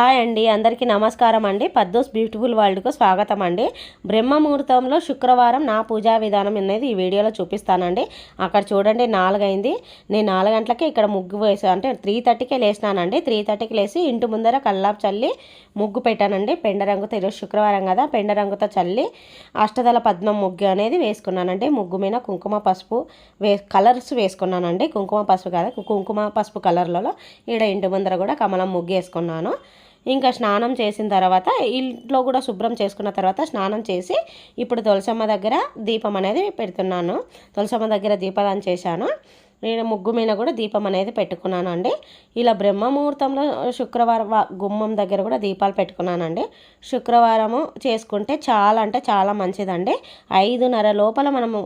Hi అండి అందరికీ నమస్కారం అండి. పద్దోస్ బ్యూటిఫుల్ వరల్డ్కు స్వాగతం అండి. బ్రహ్మ ముహూర్తంలో శుక్రవారం నా పూజా విధానం అనేది ఈ వీడియోలో చూపిస్తానండి. అక్కడ చూడండి నాలుగైంది. నేను నాలుగు గంటలకి ఇక్కడ ముగ్గు వేసాను అంటే త్రీ థర్టీకే లేసినానండి. త్రీ థర్టీకి లేసి ఇంటి ముందర కల్లాపు చల్లి ముగ్గు పెట్టానండి. పెండ రంగుతో ఈరోజు శుక్రవారం కదా పెండ రంగుతో చల్లి అష్టదళ పద్మం ముగ్గు అనేది వేసుకున్నానండి. ముగ్గు మీద కుంకుమ పసుపు వే కలర్స్ వేసుకున్నానండి. కుంకుమ పసుపు కదా కుంకుమ పసుపు కలర్లలో ఈడ ఇంటి ముందర కూడా కమలం ముగ్గు వేసుకున్నాను. ఇంకా స్నానం చేసిన తర్వాత ఇంట్లో కూడా శుభ్రం చేసుకున్న తర్వాత స్నానం చేసి ఇప్పుడు తులసమ్మ దగ్గర దీపం అనేది పెడుతున్నాను. తులసమ్మ దగ్గర దీపదానం చేశాను. నేను ముగ్గు మీద కూడా దీపం అనేది పెట్టుకున్నాను అండి ఇలా బ్రహ్మ ముహూర్తంలో శుక్రవారం గుమ్మం దగ్గర కూడా దీపాలు పెట్టుకున్నానండి. శుక్రవారము చేసుకుంటే చాలా అంటే చాలా మంచిదండి. ఐదున్నర లోపల మనము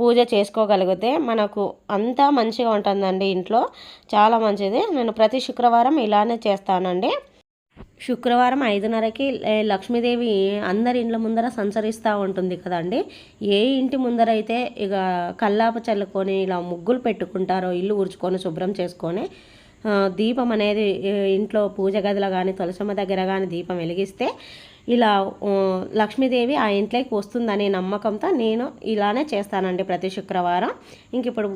పూజ చేసుకోగలిగితే మనకు అంతా మంచిగా ఉంటుందండి ఇంట్లో. చాలా మంచిది. నేను ప్రతి శుక్రవారం ఇలానే చేస్తానండి. శుక్రవారం ఐదున్నరకి లక్ష్మీదేవి అందరి ఇండ్ల ముందర సంచరిస్తూ ఉంటుంది కదండి. ఏ ఇంటి ముందర అయితే ఇక కల్లాప చల్లుకొని ఇలా ముగ్గులు పెట్టుకుంటారో ఇల్లు ఊడ్చుకొని శుభ్రం చేసుకొని దీపం అనేది ఇంట్లో పూజ గదిలో కానీ తులసమ్మ దగ్గర కానీ దీపం వెలిగిస్తే ఇలా లక్ష్మీదేవి ఆ ఇంట్లోకి వస్తుందనే నమ్మకంతో నేను ఇలానే చేస్తానండి ప్రతి శుక్రవారం. ఇంక ఇప్పుడు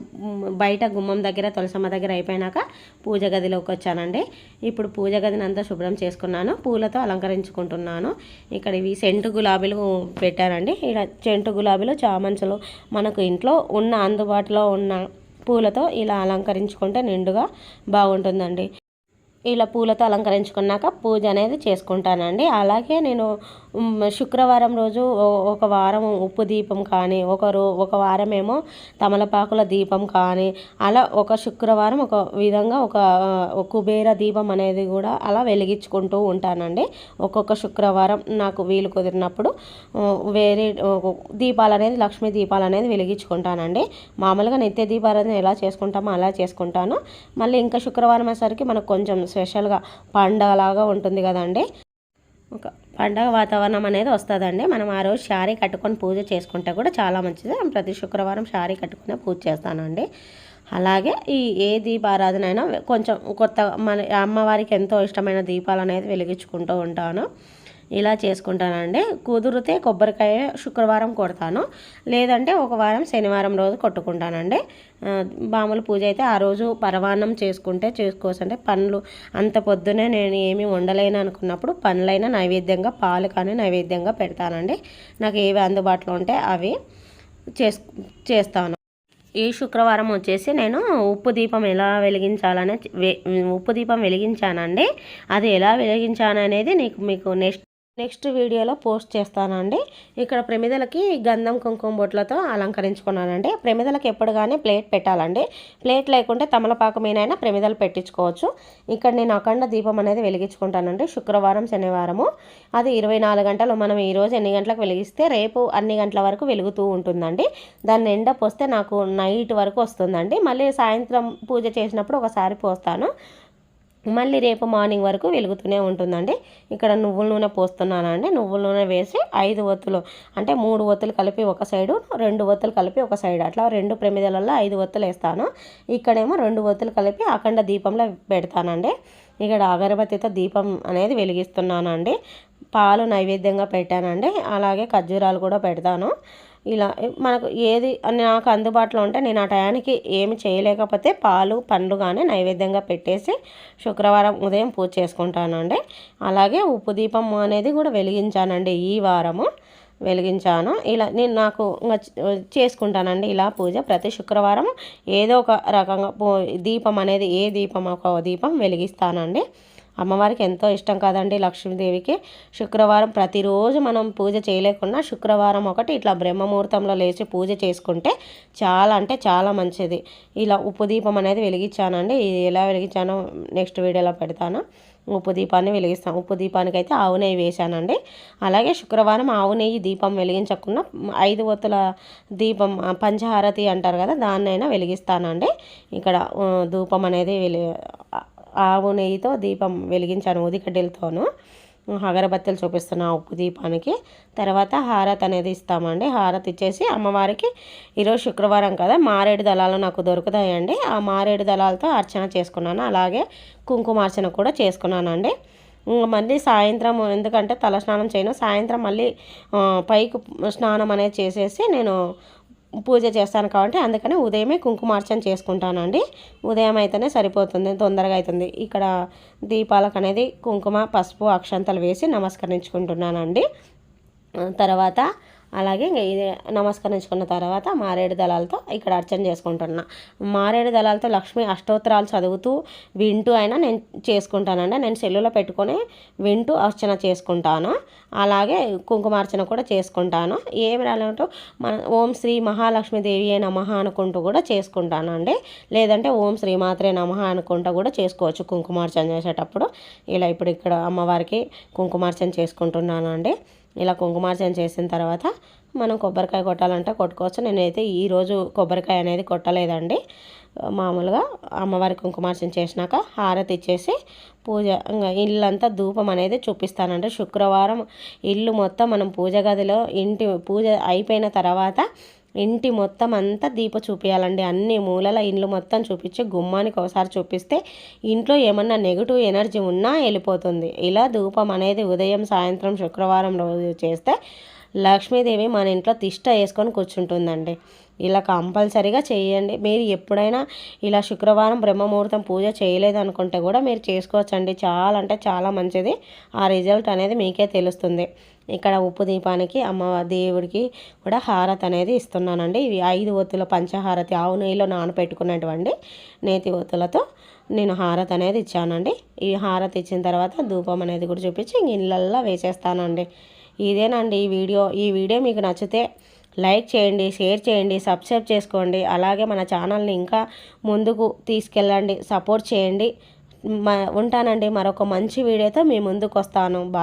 బయట గుమ్మం దగ్గర తులసమ్మ దగ్గర అయిపోయినాక పూజ గదిలోకి వచ్చానండి. ఇప్పుడు పూజ గదిని అంతా శుభ్రం చేసుకున్నాను పూలతో అలంకరించుకుంటున్నాను. ఇక్కడ ఇవి సెంటు గులాబీలు పెట్టానండి. ఇక్కడ సెంటు గులాబీలు చామంచులు మనకు ఇంట్లో ఉన్న అందుబాటులో ఉన్న పూలతో ఇలా అలంకరించుకుంటే నిండుగా బాగుంటుందండి. ఇలా పూలతో అలంకరించుకున్నాక పూజ అనేది చేసుకుంటానండి. అలాగే నేను శుక్రవారం రోజు ఒక వారం ఉప్పు దీపం కానీ ఒక రో ఒక వారం ఏమో తమలపాకుల దీపం కానీ అలా ఒక శుక్రవారం ఒక విధంగా ఒక కుబేర దీపం అనేది కూడా అలా వెలిగించుకుంటూ ఉంటానండి. ఒక్కొక్క శుక్రవారం నాకు వీలు కుదిరినప్పుడు వేరే దీపాలు అనేది లక్ష్మీ దీపాలు అనేది వెలిగించుకుంటానండి. మామూలుగా నిత్య దీపాలను ఎలా చేసుకుంటామో అలా చేసుకుంటాను. మళ్ళీ ఇంకా శుక్రవారం అయ్యేసరికి మనకు కొంచెం స్పెషల్గా పండగలాగా ఉంటుంది కదండి. ఒక పండగ వాతావరణం అనేది వస్తుందండి. మనం ఆ రోజు శారీ కట్టుకొని పూజ చేసుకుంటే కూడా చాలా మంచిది. ప్రతి శుక్రవారం శారీ కట్టుకునే పూజ చేస్తానండి. అలాగే ఈ ఏ దీపారాధన అయినా కొంచెం కొత్త మన అమ్మవారికి ఎంతో ఇష్టమైన దీపాలు అనేది వెలిగించుకుంటూ ఉంటాను. ఇలా చేసుకుంటానండి. కుదిరితే కొబ్బరికాయ శుక్రవారం కొడతాను. లేదంటే ఒక వారం శనివారం రోజు కొట్టుకుంటానండి. మామూలు పూజ అయితే ఆ రోజు పరవాన్నం చేసుకుంటే చేసుకోవచ్చు పండ్లు అంత పొద్దునే నేను ఏమి వండలేను అనుకున్నప్పుడు పండ్లైనా నైవేద్యంగా పాలు కానీ నైవేద్యంగా పెడతానండి. నాకు ఏవి అందుబాటులో ఉంటే అవి చేస్ చేస్తాను. ఈ శుక్రవారం వచ్చేసి నేను ఉప్పు దీపం ఎలా వెలిగించాలనే ఉప్పు దీపం వెలిగించానండి. అది ఎలా వెలిగించాను అనేది నీకు మీకు నెక్స్ట్ నెక్స్ట్ వీడియోలో పోస్ట్ చేస్తానండి. ఇక్కడ ప్రమిదలకి గంధం కుంకుమ బొట్లతో అలంకరించుకున్నానండి. ప్రమిదలకి ఎప్పుడు కానీ ప్లేట్ పెట్టాలండి. ప్లేట్ లేకుంటే తమలపాకు మీనైనా ప్రమిదలు పెట్టించుకోవచ్చు. ఇక్కడ నేను అఖండ దీపం అనేది వెలిగించుకుంటానండి. శుక్రవారం శనివారము. అది ఇరవై గంటలు మనం ఈరోజు ఎన్ని గంటలకు వెలిగిస్తే రేపు అన్ని గంటల వరకు వెలుగుతూ ఉంటుందండి. దాన్ని ఎండ పోస్తే నాకు నైట్ వరకు వస్తుందండి. మళ్ళీ సాయంత్రం పూజ చేసినప్పుడు ఒకసారి పోస్తాను. మళ్ళీ రేపు మార్నింగ్ వరకు వెలుగుతూనే ఉంటుందండి. ఇక్కడ నువ్వుల నూనె పోస్తున్నానండి. నువ్వుల నూనె వేసి ఐదు ఒత్తులు అంటే మూడు ఒత్తులు కలిపి ఒక సైడు రెండు ఒత్తులు కలిపి ఒక సైడ్ అట్లా రెండు ప్రమిదలలో ఐదు ఒత్తులు వేస్తాను. ఇక్కడేమో రెండు ఒత్తులు కలిపి అఖండ దీపంలో పెడతానండి. ఇక్కడ అగరబత్తితో దీపం అనేది వెలిగిస్తున్నానండి. పాలు నైవేద్యంగా పెట్టానండి. అలాగే ఖర్జూరాలు కూడా పెడతాను. ఇలా మనకు ఏది నాకు అందుబాటులో ఉంటే నేను ఆ టయానికి ఏమి చేయలేకపోతే పాలు పండ్లు కానీ నైవేద్యంగా పెట్టేసి శుక్రవారం ఉదయం పూజ చేసుకుంటానండి. అలాగే ఉప్పు దీపం అనేది కూడా వెలిగించానండి ఈ వారము. వెలిగించాను. ఇలా నేను నాకు చేసుకుంటానండి ఇలా పూజ. ప్రతి శుక్రవారం ఏదో ఒక రకంగా దీపం అనేది ఏ దీపం ఒక దీపం వెలిగిస్తానండి. అమ్మవారికి ఎంతో ఇష్టం కదండి లక్ష్మీదేవికి. శుక్రవారం ప్రతిరోజు మనం పూజ చేయలేకుండా శుక్రవారం ఒకటి ఇట్లా బ్రహ్మముహూర్తంలో లేచి పూజ చేసుకుంటే చాలా అంటే చాలా మంచిది. ఇలా ఉప్పు దీపం అనేది వెలిగించానండి. ఇది ఎలా వెలిగించానో నెక్స్ట్ వీడియోలో పెడతాను. ఉప్పు దీపాన్ని వెలిగిస్తాను ఉప్పు దీపానికి అయితే ఆవు నెయ్యి వేశానండి. అలాగే శుక్రవారం ఆవు నెయ్యి దీపం వెలిగించకుండా ఐదు ఒత్తుల దీపం పంచహారతి అంటారు కదా దాన్నైనా వెలిగిస్తానండి. ఇక్కడ ధూపం అనేది వెలి ఆవు నెయ్యితో దీపం వెలిగించాను ఉదికడ్డీలతోనూ అగరబత్తీలు చూపిస్తున్న ఉప్పు దీపానికి. తర్వాత హారత్ అనేది ఇస్తామండి. హారత్ ఇచ్చేసి అమ్మవారికి ఈరోజు శుక్రవారం కదా మారేడు దళాలు నాకు దొరుకుతాయండి. ఆ మారేడు దళాలతో అర్చన చేసుకున్నాను. అలాగే కుంకుమార్చన కూడా చేసుకున్నానండి. మళ్ళీ సాయంత్రం ఎందుకంటే తలస్నానం చేయను సాయంత్రం మళ్ళీ పైకి స్నానం అనేది చేసేసి నేను పూజ చేస్తాను కాబట్టి అందుకని ఉదయమే కుంకుమార్చన చేసుకుంటానండి. ఉదయం అయితేనే సరిపోతుంది తొందరగా అవుతుంది ఇక్కడ దీపాలకు అనేది కుంకుమ పసుపు అక్షంతలు వేసి నమస్కరించుకుంటున్నానండి. తర్వాత అలాగే ఇది నమస్కరించుకున్న తర్వాత మారేడు దళాలతో ఇక్కడ అర్చన చేసుకుంటున్నా. మారేడు దళాలతో లక్ష్మి అష్టోత్తరాలు చదువుతూ వింటూ అయినా నేను చేసుకుంటానండి. నేను సెల్లులో పెట్టుకొని వింటూ అర్చన చేసుకుంటాను. అలాగే కుంకుమార్చన కూడా చేసుకుంటాను. ఏమి రాలంటూ మన ఓం శ్రీ మహాలక్ష్మీదేవి నమః అనుకుంటూ కూడా చేసుకుంటానండి. లేదంటే ఓం శ్రీ మాత్రే నమః అనుకుంటూ కూడా చేసుకోవచ్చు కుంకుమార్చన చేసేటప్పుడు. ఇలా ఇప్పుడు ఇక్కడ అమ్మవారికి కుంకుమార్చన చేసుకుంటున్నానండి. ఇలా కుంకుమార్చన చేసిన తర్వాత మనం కొబ్బరికాయ కొట్టాలంటే కొట్టుకోవచ్చు. నేనైతే ఈరోజు కొబ్బరికాయ అనేది కొట్టలేదండి. మామూలుగా అమ్మవారి కుంకుమార్చన చేసినాక హారతి ఇచ్చేసి పూజ ఇంకా ఇల్లంతా ధూపం అనేది చూపిస్తానండి. శుక్రవారం ఇల్లు మొత్తం మనం పూజ గదిలో ఇంటి పూజ అయిపోయిన తర్వాత ఇంటి మొత్తం అంతా దీప చూపించాలండి అన్ని మూలల ఇండ్లు మొత్తం చూపించి గుమ్మానికి ఒకసారి చూపిస్తే ఇంట్లో ఏమన్నా నెగిటివ్ ఎనర్జీ ఉన్నా వెళ్ళిపోతుంది. ఇలా ధూపం అనేది ఉదయం సాయంత్రం శుక్రవారం రోజు చేస్తే లక్ష్మీదేవి మన ఇంట్లో తిష్ట వేసుకొని కూర్చుంటుందండి. ఇలా కంపల్సరీగా చేయండి. మీరు ఎప్పుడైనా ఇలా శుక్రవారం బ్రహ్మముహూర్తం పూజ చేయలేదనుకుంటే కూడా మీరు చేసుకోవచ్చండి. చాలా అంటే చాలా మంచిది. ఆ రిజల్ట్ అనేది మీకే తెలుస్తుంది. ఇక్కడ ఉప్పు దీపానికి అమ్మ దేవుడికి కూడా హారతి అనేది ఇస్తున్నానండి. ఇవి ఐదు ఒత్తుల పంచహారతి ఆవు నెయ్యిలో నానపెట్టుకున్నటువంటి నేతి ఒత్తులతో నేను హారతి అనేది ఇచ్చానండి. ఈ హారతి ఇచ్చిన తర్వాత ధూపం అనేది కూడా చూపించి ఇళ్ళల్లో వేసేస్తానండి. ఇదేనండి ఈ వీడియో. ఈ వీడియో మీకు నచ్చితే లైక్ చేయండి షేర్ చేయండి సబ్స్క్రైబ్ చేసుకోండి. అలాగే మన ఛానల్ని ఇంకా ముందుకు తీసుకెళ్ళండి. సపోర్ట్ చేయండి. ఉంటానండి. మరొక మంచి వీడియోతో మీ ముందుకు వస్తాను బా